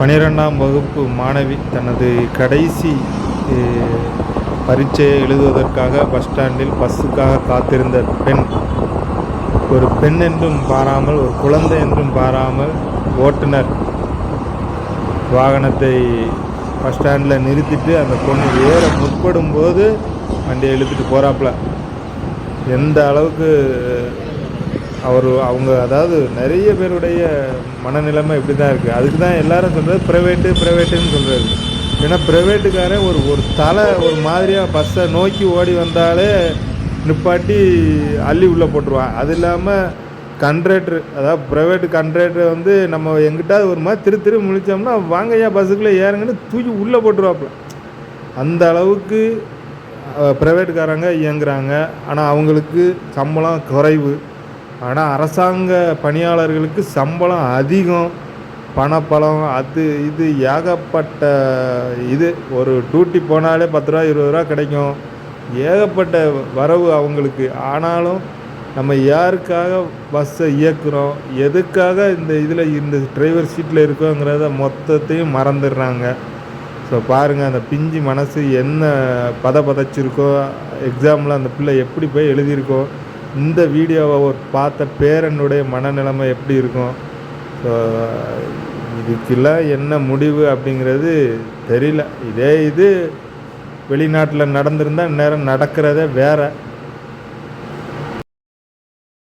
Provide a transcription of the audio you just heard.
பனிரெண்டாம் வகுப்பு மாணவி தனது கடைசி பரீட்சையை எழுதுவதற்காக பஸ் ஸ்டாண்டில் பஸ்ஸுக்காக காத்திருந்த பெண். ஒரு பெண் என்றும் பாராமல் ஒரு குழந்தை என்றும் பாராமல் ஓட்டுநர் வாகனத்தை பஸ் ஸ்டாண்டில் நிறுத்திட்டு அந்த பொண்ணு ஏற முற்படும் போது வண்டியை இழுத்துட்டு போகிறாப்புல எந்த அளவுக்கு அவர் அவங்க அதாவது நிறைய பேருடைய மனநிலைமை இப்படி தான் இருக்குது அதுக்கு தான் எல்லாரும் சொல்கிறது ப்ரைவேட்டு ப்ரைவேட்டுன்னு சொல்கிறது ஏன்னா ப்ரைவேட்டுக்காரன் ஒரு ஒரு தலை ஒரு மாதிரியாக பஸ்ஸை நோக்கி ஓடி வந்தாலே நிப்பாட்டி அள்ளி உள்ளே போட்டுருவான். அது இல்லாமல் கண்ட்ரேட்ரு அதாவது ப்ரைவேட் கண்ட்ரேட்ரு வந்து நம்ம எங்கிட்டாவது ஒரு மாதிரி திரு திரு முழிச்சோம்னா ஏன் பஸ்ஸுக்குள்ளே ஏறுங்கன்னு தூக்கி உள்ளே போட்டுருவாப்புல. அந்த அளவுக்கு ப்ரைவேட்டுக்காரங்க இயங்குறாங்க. ஆனால் அவங்களுக்கு சம்பளம் குறைவு. ஆனால் அரசாங்க பணியாளர்களுக்கு சம்பளம் அதிகம். பணப்பலம் அது இது ஏகப்பட்ட இது. ஒரு டியூட்டி போனாலே பத்து ரூபா இருபது ரூபா கிடைக்கும். ஏகப்பட்ட வரவு அவங்களுக்கு. ஆனாலும் நம்ம யாருக்காக பஸ்ஸை இயக்குறோம்? எதுக்காக இந்த இதில் இந்த டிரைவர் சீட்டில் இருக்கோங்கிறத மொத்தத்தையும் மறந்துடுறாங்க. ஸோ பாருங்கள் அந்த பிஞ்சு மனசு என்ன பத பதைச்சிருக்கோ எக்ஸாமில் அந்த பிள்ளை எப்படி போய் எழுதியிருக்கோ. இந்த வீடியோவை ஒரு பார்த்த பேரனுடைய மனநிலைமை எப்படி இருக்கும்? ஸோ இதுக்கெல்லாம் என்ன முடிவு அப்படிங்கிறது தெரியல. இதே இது வெளிநாட்டில் நடந்திருந்தால் நேரம் நடக்கிறதே வேறு.